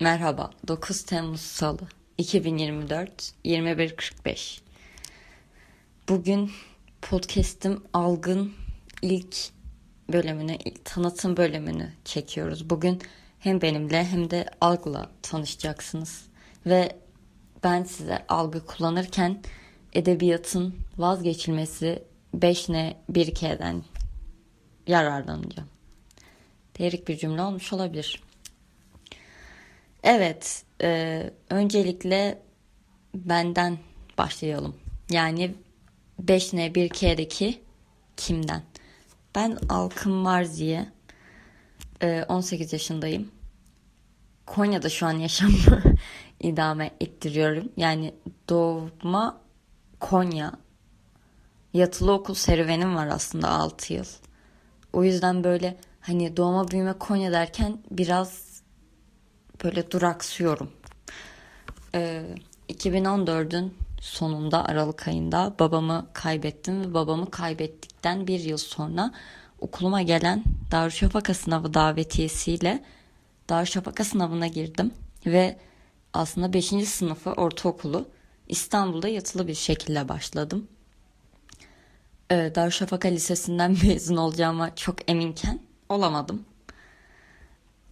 Merhaba, 9 Temmuz Salı, 2024, 21.45. Bugün podcast'im Algın ilk bölümünü, ilk tanıtım bölümünü çekiyoruz. Bugün hem benimle hem de Algı'la tanışacaksınız. Ve ben size algı kullanırken edebiyatın vazgeçilmesi 5N 1K'den yararlanacağım. Terik bir cümle olmuş olabilir. Evet, e, öncelikle benden başlayalım. Yani 5N 1K'deki kimden? Ben Alkın Marziye, e, 18 yaşındayım. Konya'da şu an yaşamımı idame ettiriyorum. Yani doğma Konya. Yatılı okul serüvenim var aslında 6 yıl. O yüzden böyle hani doğma büyüme Konya derken biraz böyle duraksıyorum. Ee, 2014'ün sonunda Aralık ayında babamı kaybettim ve babamı kaybettikten bir yıl sonra okuluma gelen Darüşşafaka sınavı davetiyesiyle Darüşşafaka sınavına girdim ve aslında 5. sınıfı ortaokulu İstanbul'da yatılı bir şekilde başladım. Ee, Darüşşafaka Lisesi'nden mezun olacağıma çok eminken olamadım.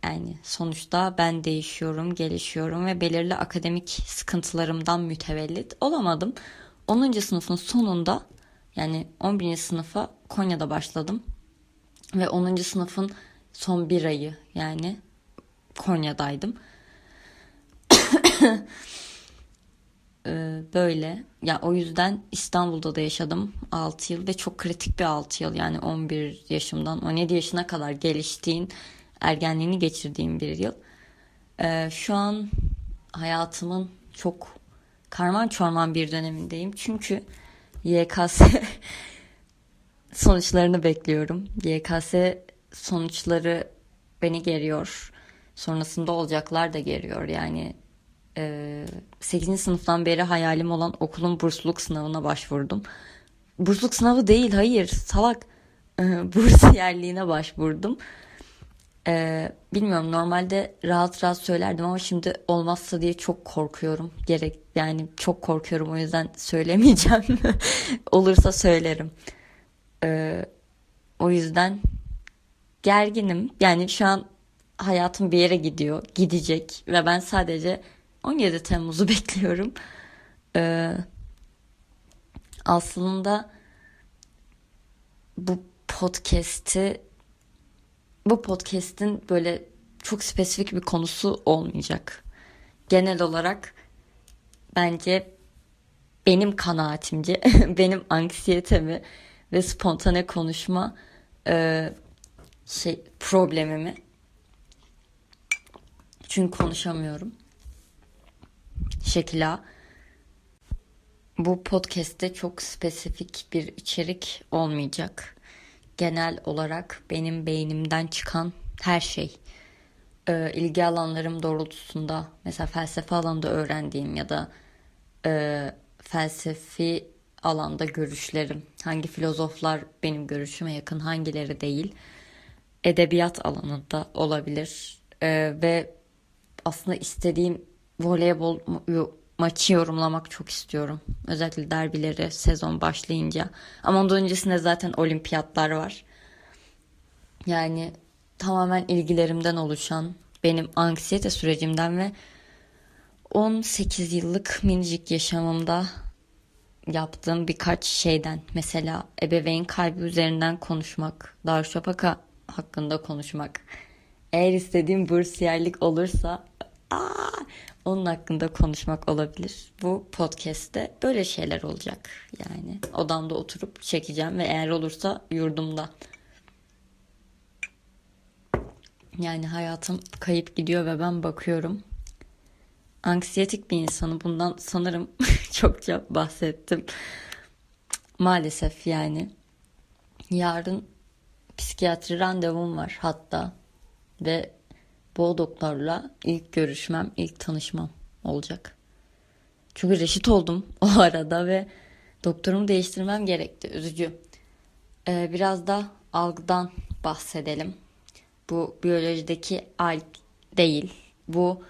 Yani sonuçta ben değişiyorum, gelişiyorum ve belirli akademik sıkıntılarımdan mütevellit olamadım. 10. sınıfın sonunda yani 11. sınıfa Konya'da başladım. Ve 10. sınıfın son bir ayı yani Konya'daydım. Ee, böyle ya o yüzden İstanbul'da da yaşadım 6 yıl ve çok kritik bir 6 yıl yani 11 yaşımdan 17 yaşına kadar geliştiğin ergenliğini geçirdiğim bir yıl. Ee, şu an hayatımın çok karman çorman bir dönemindeyim. Çünkü YKS sonuçlarını bekliyorum. YKS sonuçları beni geriyor. Sonrasında olacaklar da geriyor. Yani e, 8. sınıftan beri hayalim olan okulun bursluluk sınavına başvurdum. Bursluluk sınavı değil hayır salak. Burs yerliğine başvurdum. Ee, bilmiyorum normalde rahat rahat söylerdim ama şimdi olmazsa diye çok korkuyorum. Gerek yani çok korkuyorum o yüzden söylemeyeceğim. Olursa söylerim. Ee, o yüzden gerginim. Yani şu an hayatım bir yere gidiyor, gidecek ve ben sadece 17 Temmuz'u bekliyorum. Ee, aslında bu podcast'i bu podcast'in böyle çok spesifik bir konusu olmayacak. Genel olarak bence benim kanaatimce, benim anksiyetemi ve spontane konuşma e, şey problemimi çünkü konuşamıyorum. Şekila bu podcast'te çok spesifik bir içerik olmayacak genel olarak benim beynimden çıkan her şey. E, ilgi alanlarım doğrultusunda mesela felsefe alanında öğrendiğim ya da e, felsefi alanda görüşlerim hangi filozoflar benim görüşüme yakın hangileri değil edebiyat alanında olabilir. E, ve aslında istediğim voleybol maçı yorumlamak çok istiyorum. Özellikle derbileri sezon başlayınca. Ama ondan öncesinde zaten olimpiyatlar var. Yani tamamen ilgilerimden oluşan benim anksiyete sürecimden ve 18 yıllık minicik yaşamımda yaptığım birkaç şeyden mesela ebeveyn kaybı üzerinden konuşmak, Darüşşafaka hakkında konuşmak. Eğer istediğim bursiyerlik olursa aa, onun hakkında konuşmak olabilir. Bu podcast'te böyle şeyler olacak. Yani odamda oturup çekeceğim ve eğer olursa yurdumda. Yani hayatım kayıp gidiyor ve ben bakıyorum. Anksiyetik bir insanı bundan sanırım çokça bahsettim. Maalesef yani. Yarın psikiyatri randevum var hatta. Ve bu doktorla ilk görüşmem, ilk tanışmam olacak. Çünkü reşit oldum o arada ve doktorumu değiştirmem gerekti. Üzücü. Ee, biraz da algıdan bahsedelim. Bu biyolojideki alg değil. Bu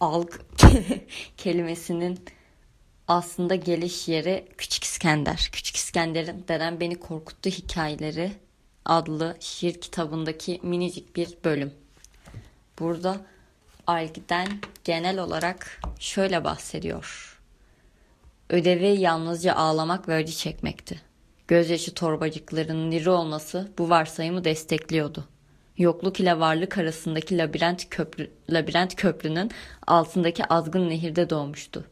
alg kelimesinin aslında geliş yeri Küçük İskender. Küçük İskender'in Dedem Beni Korkuttu Hikayeleri adlı şiir kitabındaki minicik bir bölüm. Burada algiden genel olarak şöyle bahsediyor. Ödevi yalnızca ağlamak ve acı çekmekti. Gözyaşı torbacıklarının diri olması bu varsayımı destekliyordu. Yokluk ile varlık arasındaki labirent, köprü, labirent köprünün altındaki azgın nehirde doğmuştu.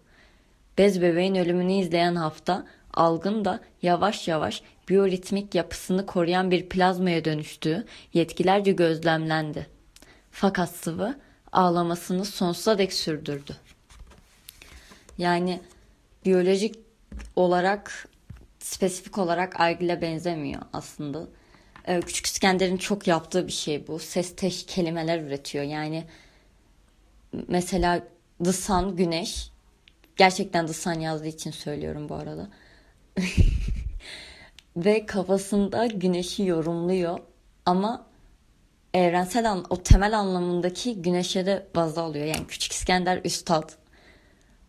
Bez bebeğin ölümünü izleyen hafta algın da yavaş yavaş biyoritmik yapısını koruyan bir plazmaya dönüştüğü yetkilerce gözlemlendi. Fakat sıvı ağlamasını sonsuza dek sürdürdü. Yani biyolojik olarak spesifik olarak algıyla benzemiyor aslında. Ee, Küçük İskender'in çok yaptığı bir şey bu. Ses teş kelimeler üretiyor. Yani mesela The Sun, güneş. Gerçekten The Sun yazdığı için söylüyorum bu arada. Ve kafasında güneşi yorumluyor. Ama evrensel an, o temel anlamındaki güneşe de baz alıyor. Yani Küçük İskender Üstad.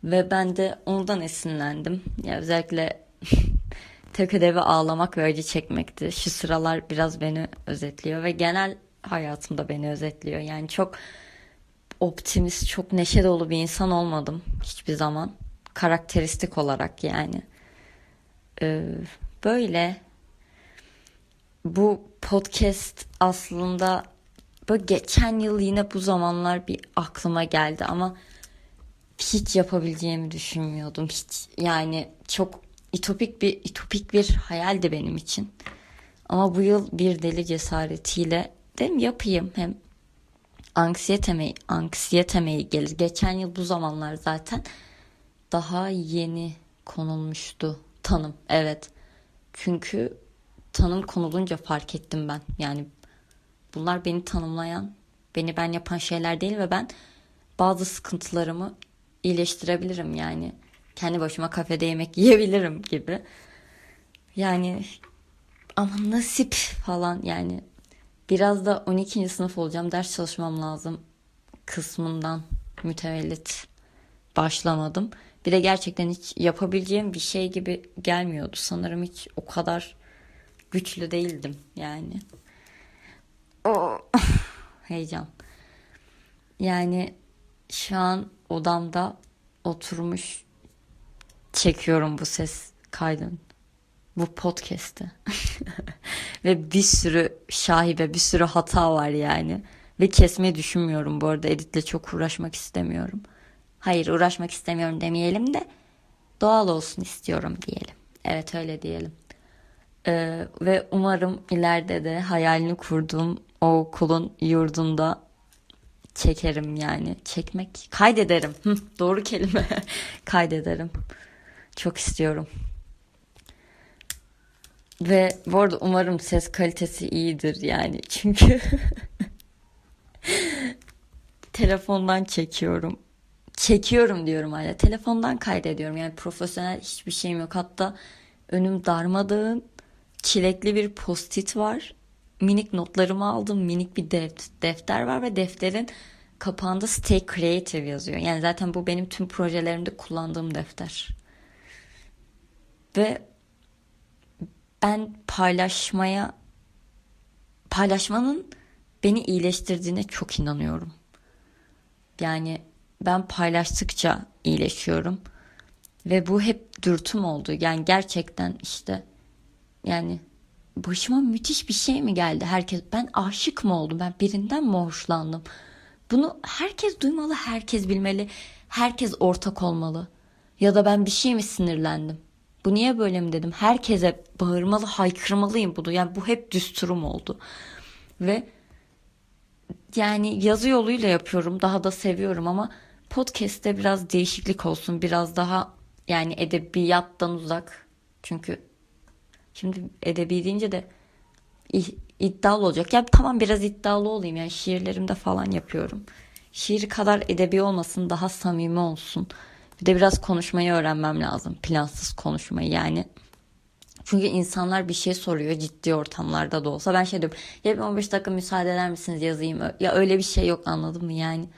Ve ben de ondan esinlendim. Ya özellikle tek ödevi ağlamak ve acı çekmekti. Şu sıralar biraz beni özetliyor ve genel hayatımda beni özetliyor. Yani çok optimist, çok neşe dolu bir insan olmadım hiçbir zaman. Karakteristik olarak yani. Ee, böyle bu podcast aslında böyle geçen yıl yine bu zamanlar bir aklıma geldi ama hiç yapabileceğimi düşünmüyordum. Hiç yani çok itopik bir itopik bir hayaldi benim için. Ama bu yıl bir deli cesaretiyle dedim yapayım hem anksiyeteme anksiyeteme gelir. Geçen yıl bu zamanlar zaten daha yeni konulmuştu tanım. Evet. Çünkü tanım konulunca fark ettim ben. Yani bunlar beni tanımlayan, beni ben yapan şeyler değil ve ben bazı sıkıntılarımı iyileştirebilirim yani. Kendi başıma kafede yemek yiyebilirim gibi. Yani ama nasip falan yani biraz da 12. sınıf olacağım ders çalışmam lazım kısmından mütevellit başlamadım. Bir de gerçekten hiç yapabileceğim bir şey gibi gelmiyordu. Sanırım hiç o kadar güçlü değildim yani. Heyecan. Yani şu an odamda oturmuş çekiyorum bu ses kaydını. Bu podcast'te. Ve bir sürü şahibe, bir sürü hata var yani. Ve kesmeyi düşünmüyorum bu arada. Editle çok uğraşmak istemiyorum. Hayır uğraşmak istemiyorum demeyelim de doğal olsun istiyorum diyelim. Evet öyle diyelim. Ee, ve umarım ileride de hayalini kurduğum o okulun yurdunda çekerim yani. Çekmek, kaydederim. Doğru kelime. kaydederim. Çok istiyorum. Ve bu arada umarım ses kalitesi iyidir yani. Çünkü telefondan çekiyorum. Çekiyorum diyorum hala. Telefondan kaydediyorum. Yani profesyonel hiçbir şeyim yok. Hatta önüm darmadağın çilekli bir postit var. Minik notlarımı aldım. Minik bir defter var ve defterin kapağında Stay Creative yazıyor. Yani zaten bu benim tüm projelerimde kullandığım defter. Ve ben paylaşmaya paylaşmanın beni iyileştirdiğine çok inanıyorum. Yani ben paylaştıkça iyileşiyorum. Ve bu hep dürtüm oldu. Yani gerçekten işte yani başıma müthiş bir şey mi geldi? Herkes ben aşık mı oldum? Ben birinden mi hoşlandım? Bunu herkes duymalı, herkes bilmeli. Herkes ortak olmalı. Ya da ben bir şey mi sinirlendim? Bu niye böyle mi dedim? Herkese bağırmalı, haykırmalıyım bunu. Yani bu hep düsturum oldu. Ve yani yazı yoluyla yapıyorum. Daha da seviyorum ama podcast'te biraz değişiklik olsun. Biraz daha yani edebiyattan uzak. Çünkü şimdi edebi deyince de iddialı olacak. Ya tamam biraz iddialı olayım. Yani şiirlerimde falan yapıyorum. Şiir kadar edebi olmasın, daha samimi olsun. Bir de biraz konuşmayı öğrenmem lazım. Plansız konuşmayı yani. Çünkü insanlar bir şey soruyor ciddi ortamlarda da olsa. Ben şey diyorum ya bir 15 dakika müsaade eder misiniz yazayım. Ya öyle bir şey yok anladın mı yani.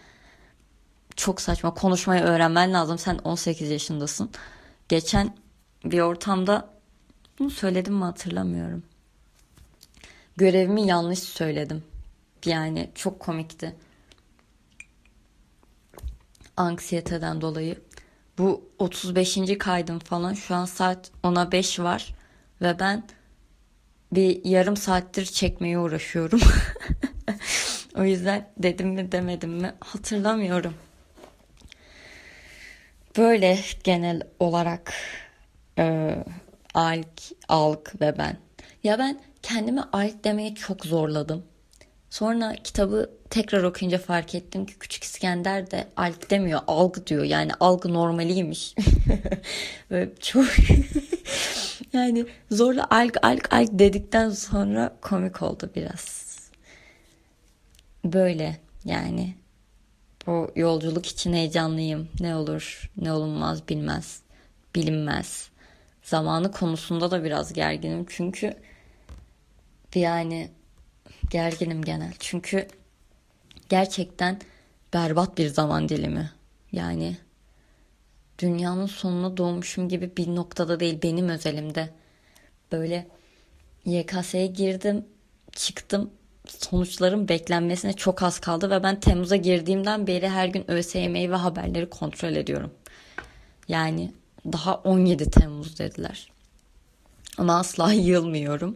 çok saçma. Konuşmayı öğrenmen lazım. Sen 18 yaşındasın. Geçen bir ortamda bunu söyledim mi hatırlamıyorum. Görevimi yanlış söyledim. Yani çok komikti. Anksiyeteden dolayı. Bu 35. kaydım falan. Şu an saat 10'a 5 var. Ve ben bir yarım saattir çekmeye uğraşıyorum. o yüzden dedim mi demedim mi hatırlamıyorum. Böyle genel olarak e, alk, alk ve ben. Ya ben kendime alk demeye çok zorladım. Sonra kitabı tekrar okuyunca fark ettim ki Küçük İskender de alg demiyor, algı diyor. Yani algı normaliymiş. Böyle çok yani zorla alg alg alg dedikten sonra komik oldu biraz. Böyle yani bu yolculuk için heyecanlıyım. Ne olur, ne olunmaz bilmez, bilinmez. Zamanı konusunda da biraz gerginim çünkü yani gerginim genel. Çünkü gerçekten berbat bir zaman dilimi. Yani dünyanın sonuna doğmuşum gibi bir noktada değil benim özelimde. Böyle YKS'ye girdim, çıktım. Sonuçların beklenmesine çok az kaldı ve ben Temmuz'a girdiğimden beri her gün ÖSYM'yi ve haberleri kontrol ediyorum. Yani daha 17 Temmuz dediler. Ama asla yılmıyorum.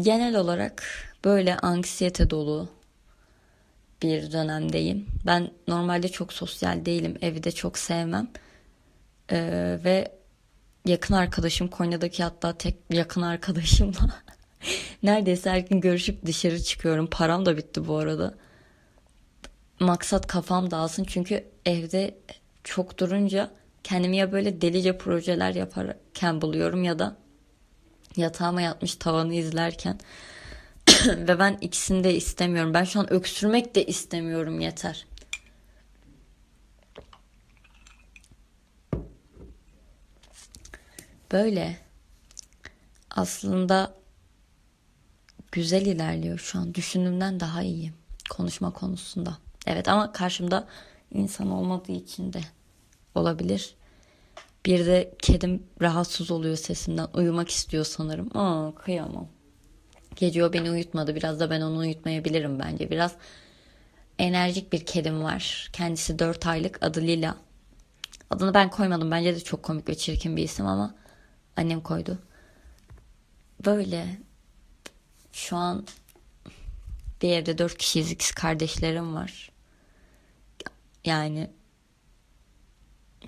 Genel olarak böyle anksiyete dolu bir dönemdeyim. Ben normalde çok sosyal değilim. Evi de çok sevmem. Ee, ve yakın arkadaşım Konya'daki hatta tek yakın arkadaşımla neredeyse her gün görüşüp dışarı çıkıyorum. Param da bitti bu arada. Maksat kafam dağılsın çünkü evde çok durunca kendimi ya böyle delice projeler yaparken buluyorum ya da yatağıma yatmış tavanı izlerken ve ben ikisini de istemiyorum. Ben şu an öksürmek de istemiyorum yeter. Böyle aslında güzel ilerliyor şu an. Düşündüğümden daha iyiyim konuşma konusunda. Evet ama karşımda insan olmadığı için de olabilir. Bir de kedim rahatsız oluyor sesimden. Uyumak istiyor sanırım. Aa kıyamam. Gece o beni uyutmadı. Biraz da ben onu uyutmayabilirim bence. Biraz enerjik bir kedim var. Kendisi 4 aylık. Adı Lila. Adını ben koymadım. Bence de çok komik ve çirkin bir isim ama annem koydu. Böyle şu an bir evde dört kişiyiz. İkiz kardeşlerim var. Yani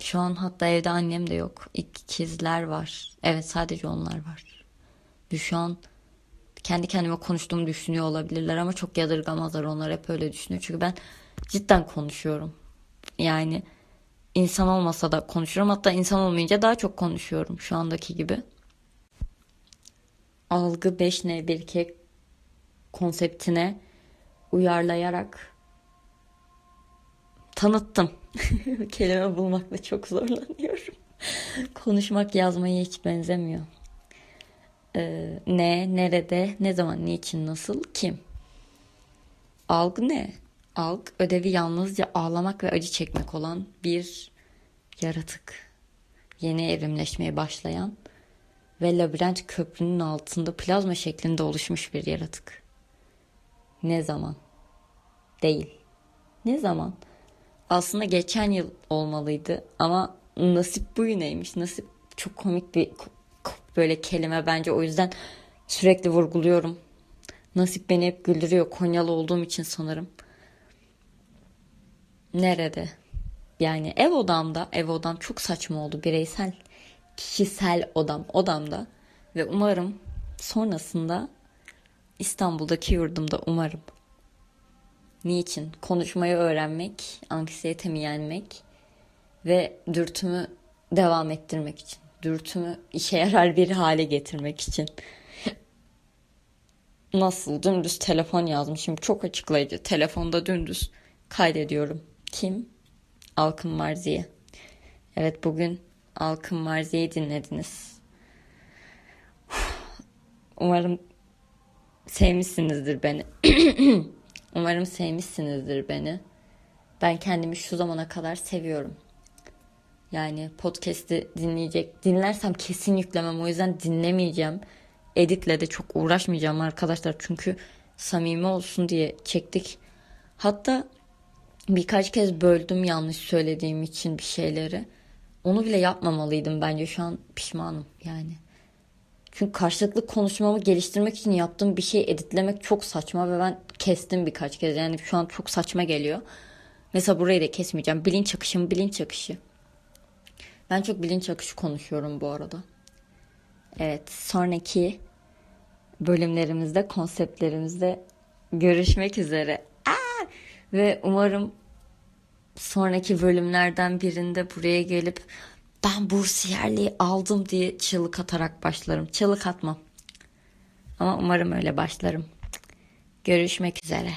şu an hatta evde annem de yok. İkizler var. Evet sadece onlar var. Ve şu an kendi kendime konuştuğumu düşünüyor olabilirler ama çok yadırgamazlar onlar hep öyle düşünüyor. Çünkü ben cidden konuşuyorum. Yani insan olmasa da konuşuyorum. Hatta insan olmayınca daha çok konuşuyorum şu andaki gibi. Algı 5N1K konseptine uyarlayarak tanıttım. Kelime bulmakla çok zorlanıyorum. Konuşmak yazmaya hiç benzemiyor. Ee, ne, nerede, ne zaman, niçin, nasıl, kim? Algı ne? Alg ödevi yalnızca ağlamak ve acı çekmek olan bir yaratık. Yeni evrimleşmeye başlayan ve labirent köprünün altında plazma şeklinde oluşmuş bir yaratık. Ne zaman? Değil. Ne zaman? Aslında geçen yıl olmalıydı ama nasip bu yöneymiş. Nasip çok komik bir böyle kelime bence o yüzden sürekli vurguluyorum. Nasip beni hep güldürüyor. Konyalı olduğum için sanırım. Nerede? Yani ev odamda, ev odam çok saçma oldu. Bireysel, kişisel odam, odamda. Ve umarım sonrasında İstanbul'daki yurdumda umarım. Niçin? Konuşmayı öğrenmek, anksiyetemi yenmek ve dürtümü devam ettirmek için dürtümü işe yarar bir hale getirmek için. Nasıl? Dümdüz telefon yazmışım. Çok açıklayıcı. Telefonda dümdüz kaydediyorum. Kim? Alkın Marziye. Evet bugün Alkın Marziye'yi dinlediniz. Umarım sevmişsinizdir beni. Umarım sevmişsinizdir beni. Ben kendimi şu zamana kadar seviyorum. Yani podcast'i dinleyecek. Dinlersem kesin yüklemem. O yüzden dinlemeyeceğim. Editle de çok uğraşmayacağım arkadaşlar. Çünkü samimi olsun diye çektik. Hatta birkaç kez böldüm yanlış söylediğim için bir şeyleri. Onu bile yapmamalıydım bence. Şu an pişmanım yani. Çünkü karşılıklı konuşmamı geliştirmek için yaptığım bir şey editlemek çok saçma ve ben kestim birkaç kez. Yani şu an çok saçma geliyor. Mesela burayı da kesmeyeceğim. Bilinç akışı mı bilinç akışı. Ben çok bilinç akışı konuşuyorum bu arada. Evet sonraki bölümlerimizde konseptlerimizde görüşmek üzere. Aa! Ve umarım sonraki bölümlerden birinde buraya gelip ben bursiyerliği aldım diye çığlık atarak başlarım. Çığlık atmam. Ama umarım öyle başlarım. Görüşmek üzere.